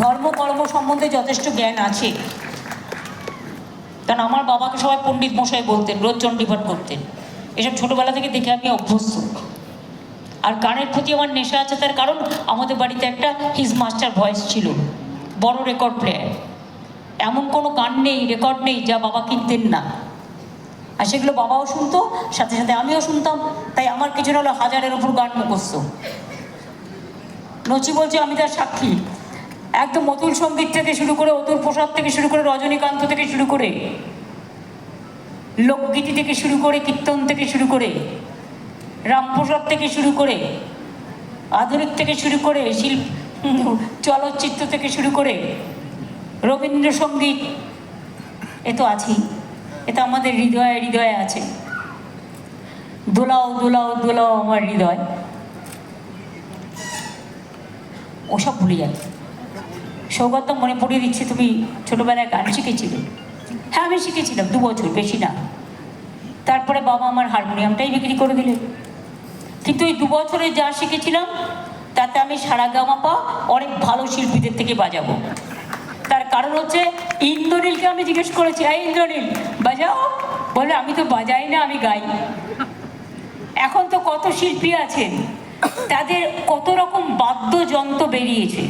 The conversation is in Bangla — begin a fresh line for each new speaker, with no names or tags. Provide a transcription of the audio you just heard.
ধর্ম, কর্ম সম্বন্ধে যথেষ্ট জ্ঞান আছে। কারণ আমার বাবাকে সবাই পণ্ডিত মশাই বলতেন, রোজ চণ্ডীপাঠ করতেন। এসব ছোটবেলা থেকে দেখে আমি অভ্যস্ত। আর গানের প্রতি আমার নেশা আছে, তার কারণ আমাদের বাড়িতে একটা হিজ মাস্টার ভয়েস ছিল, বড় রেকর্ড প্লেয়ার এমন কোনো গান নেই রেকর্ড নেই যা বাবা কিনতেন না। আর সেগুলো বাবাও শুনতো, সাথে সাথে আমিও শুনতাম। তাই আমার কিছু হলো হাজারের উপর গান মুখস্থ। নচি বলছে, আমি তার সাক্ষী। একদম অতুল সংগীত থেকে শুরু করে অতুল প্রসাদ থেকে শুরু করে রজনীকান্ত থেকে শুরু করে লোকগীতি থেকে শুরু করে কীর্তন থেকে শুরু করে রামপ্রসাদ থেকে শুরু করে আধুনিক থেকে শুরু করে শিল্প চলচ্চিত্র থেকে শুরু করে রবীন্দ্রসঙ্গীত, এ তো আছেই। এ তো আমাদের হৃদয়ে হৃদয়ে আছে। দোলাও দোলাও দোলাও আমার হৃদয়। ওসব ভুলে যাই সৌগত মনে পড়িয়ে দিচ্ছে, তুমি ছোটবেলায় গান শিখেছিলে? হ্যাঁ আমি শিখেছিলাম, দু বছর, বেশি না। তারপরে বাবা আমার হারমোনিয়ামটাই বিক্রি করে দিলে কিন্তু এই দু বছরে যা শিখেছিলাম, তাতে আমি সারা গামাপা অনেক ভালো শিল্পীদের থেকে বাজাবো। তার কারণ হচ্ছে ইন্দ্রনীলকে আমি জিজ্ঞেস করেছি, এই ইন্দ্রনীল, বাজাও? বলে, আমি তো বাজাই না, আমি গাই। এখন তো কত শিল্পী আছেন, তাদের কত রকম বাদ্যযন্ত্র বেরিয়েছে।